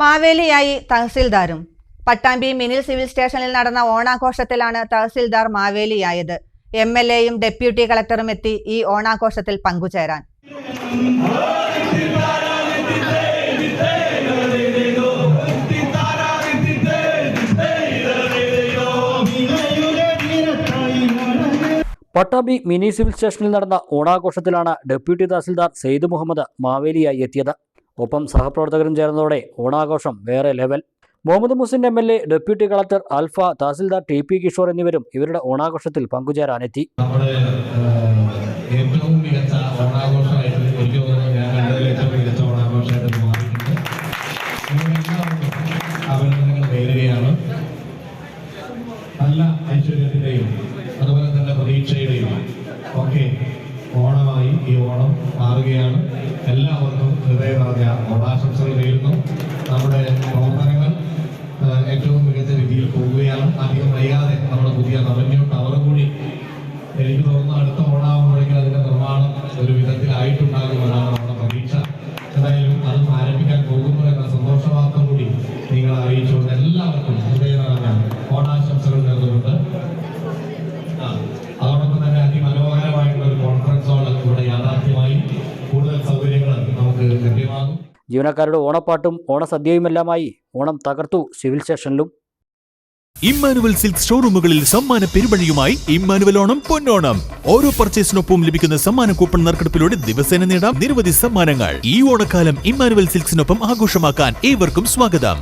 മാവേലിയായി തഹസിൽദാരും. Pattambi മിനിൽ civil സ്റ്റേഷനിൽ നടന്ന ഓണാഘോഷത്തിലാണ് തഹസിൽദാർ മാവേലിയായത്. എം എൽ എയും ഡെപ്യൂട്ടി കളക്ടറും എത്തി ഈ ഓണാഘോഷത്തിൽ പങ്കുചേരാൻ. പട്ടാമ്പി മിനി സിവിൽ സ്റ്റേഷനിൽ നടന്ന ഓണാഘോഷത്തിലാണ് ഡെപ്യൂട്ടി തഹസിൽദാർ സെയ്ദ് മുഹമ്മദ് മാവേലിയായി എത്തിയത്. ഒപ്പം സഹപ്രവർത്തകരും ചേർന്നതോടെ ഓണാഘോഷം വേറെ level. Muhammad Musin M L A deputy collector Alfa tahsildar T P Kishore എന്നിവരും ഇവരുടെ ഓണാഘോഷത്തിൽ പങ്കുചേരാനെത്തി. ഏറ്റവും മികച്ച ഓണാഘോഷമായിട്ട് എനിക്ക് തോന്നുന്നു ഞാൻ കണ്ടതിൽ ഏറ്റവും മികച്ച ഓണാഘോഷമായിട്ട് മാറിയിട്ടുണ്ട്. അഭിനന്ദനങ്ങൾ നേരുകയാണ്. നല്ല ഐശ്വര്യത്തിന്റെയും അതുപോലെ തന്നെ പ്രതീക്ഷയുടെയും ഒക്കെ ഈ ഓണം മാറുകയാണ്. എല്ലാവർക്കും ഹൃദയ നിറഞ്ഞ ഓണാശംസകൾ നേരുന്നു. നമ്മുടെ പ്രവർത്തനങ്ങൾ ഏറ്റവും മികച്ച രീതിയിൽ പോവുകയാണ്. അധികം വൈകാതെ നമ്മുടെ പുതിയ റവന്യൂ ടവർ കൂടി എനിക്ക് തോന്നുന്നു അടുത്ത ഓണാകുമ്പോഴേക്കും അതിന്റെ നിർമ്മാണം ഒരു വിധത്തിലായിട്ടുണ്ടാകുമെന്നാണ് നമ്മുടെ പ്രതീക്ഷ. എന്തായാലും അത് ആരംഭിക്കാൻ പോകുന്നു എന്ന സന്തോഷവാർത്ത കൂടി നിങ്ങൾ അറിയിച്ചുകൊണ്ട് ലഭ്യമാകും ജീവനക്കാരുടെ ഓണപ്പാട്ടും ഓണസദ്യയുമെല്ലാമായി ഓണം തകർത്തു സിവിൽ സ്റ്റേഷനിലും. ഇമ്മാനുവൽ സിൽക്ക് ഷോറൂമുകളിൽ സമ്മാന പെരുമഴയുമായി ഇമ്മാനുവൽ ഓണം പൊന്നോണം. ഓരോ പർച്ചേസിനൊപ്പം ലഭിക്കുന്ന സമ്മാന കൂപ്പൺ നറുക്കെടുപ്പിലൂടെ ദിവസേന നേടാം നിരവധി സമ്മാനങ്ങൾ. ഈ ഓണക്കാലം ഇമ്മാനുവൽ സിൽക്സിനൊപ്പം ആഘോഷമാക്കാൻ ഏവർക്കും സ്വാഗതം.